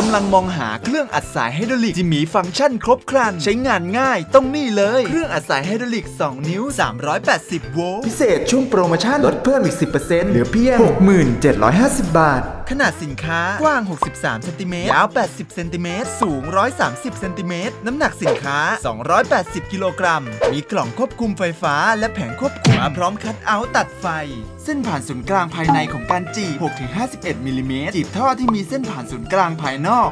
กำลังมองหาเครื่องอัดสายไฮดรอลิกที่มีฟังก์ชันครบครัน ใช้งานง่ายต้องนี่เลย เครื่องอัดสายไฮดรอลิก 2 นิ้ว 380 โวลต์พิเศษช่วงโปรโมชั่นลดเพิ่มอีก 10%เหลือเพียง 6750 บาท ขนาดสินค้ากว้าง 63 เซนติเมตรยาว 80 เซนติเมตรสูง 130 เซนติเมตรน้ำหนักสินค้า 280 กิโลกรัม มีกล่องควบคุมไฟฟ้า และแผงควบคุมมาพร้อมคัทเอาท์ตัดไฟ เส้นผ่านศูนย์กลางภายในของการจีบ6-51มิลลิเมตรจีบท่อที่มีเส้นผ่านศูนย์กลางภายนอก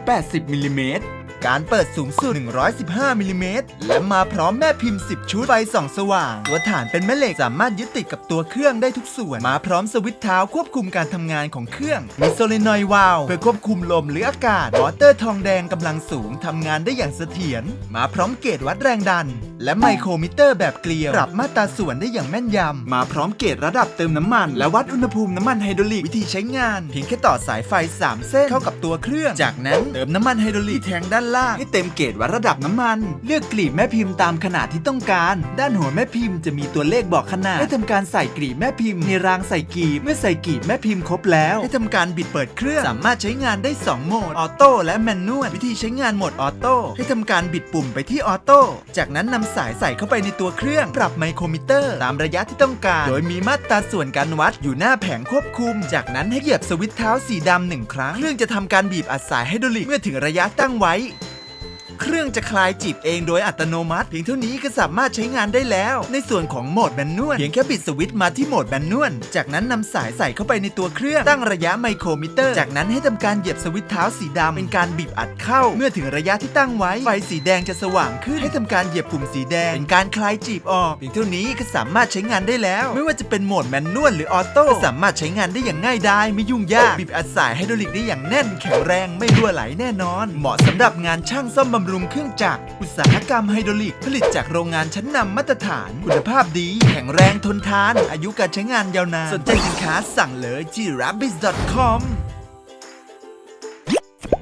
6-80มิลลิเมตร การเปิดสูงสุด 115มิลลิเมตรและมาพร้อมแม่พิมพ์ 10 ชุดไฟส่องสว่าง ตัวฐานเป็นแม่เหล็กสามารถยึดติดกับตัวเครื่องได้ทุกส่วน มาพร้อมสวิตช์เท้าควบคุมการทำงานของเครื่อง มีโซเลนอยด์วาล์วเพื่อควบคุมลมหรืออากาศวอเตอร์ทองแดงกำลังสูงทำงานได้อย่างเสถียร มาพร้อมเกจวัดแรงดัน และไมโครมิเตอร์แบบเกลียวปรับมาตราส่วนได้อย่างแม่นยำ มาพร้อมเกจระดับเติมน้ำมัน และวัดอุณหภูมิน้ำมันไฮดรอลิกวิธีใช้งาน เพียงแค่ต่อสายไฟ 3 เส้นเข้ากับตัวเครื่อง จากนั้นเติมน้ำมันไฮดรอลิกแทงด้านล่างให้เต็มเกจวัดระดับน้ำมัน เลือกกลีบแม่พิมพ์ตามขนาดที่ต้องการ ด้านหัวแม่พิมพ์จะมีตัวเลขบอกขนาด ให้ทำการใส่กลีบแม่พิมพ์ในรางใส่กลีบเมื่อใส่กลีบแม่พิมพ์ครบแล้ว ให้ทำการบิดเปิดเครื่อง สามารถใช้งานได้ 2 โหมด ออโต้และแมนนวลวิธีใช้งานโหมดออโต้ให้ทำการบิดปุ่มไปที่ออโต้จากนั้นนำสายใส่เข้าไปในตัวเครื่อง ปรับไมโครมิเตอร์ ตามระยะที่ต้องการ โดยมีมาตราส่วนการวัดอยู่หน้าแผงควบคุม จากนั้นให้เหยียบสวิตช์เท้าสีดำหนึ่งครั้งเครื่องจะทำการบีบอัดสายไฮดรอลิกเมื่อถึงระยะตั้งไว้ เครื่องจะคลายจีบเองโดยอัตโนมัติเพียงเท่านี้ก็สามารถใช้งานได้แล้ว ในส่วนของโหมดแมนนวลเพียงแค่บิดสวิตช์มาที่โหมดแมนนวลจากนั้นนำสายใส่เข้าไปในตัวเครื่องตั้งระยะไมโครมิเตอร์ จากนั้นให้ทำการเหยียบสวิตช์เท้าสีดำเป็นการบีบอัดเข้า เมื่อถึงระยะที่ตั้งไว้ไฟสีแดงจะสว่างขึ้นให้ทำการเหยียบปุ่มสีแดงเป็นการคลายจีบออกเพียงเท่านี้ก็สามารถใช้งานได้แล้ว ไม่ว่าจะเป็นโหมดแมนนวลหรือออโต้ก็สามารถใช้งานได้อย่างง่ายดายไม่ยุ่งยากบีบอัดสายไฮดรอลิกได้อย่างแน่นแข็งแรงไม่รั่วไหลแน่นอน เหมาะสำหรับงานช่างซ่อมบำรุงเครื่องจักร อุตสาหกรรมไฮดรอลิก ผลิตจากโรงงานชั้นนำมาตรฐาน คุณภาพดี แข็งแรงทนทาน อายุการใช้งานยาวนาน สนใจสินค้าสั่งเลยที่ rabbit.com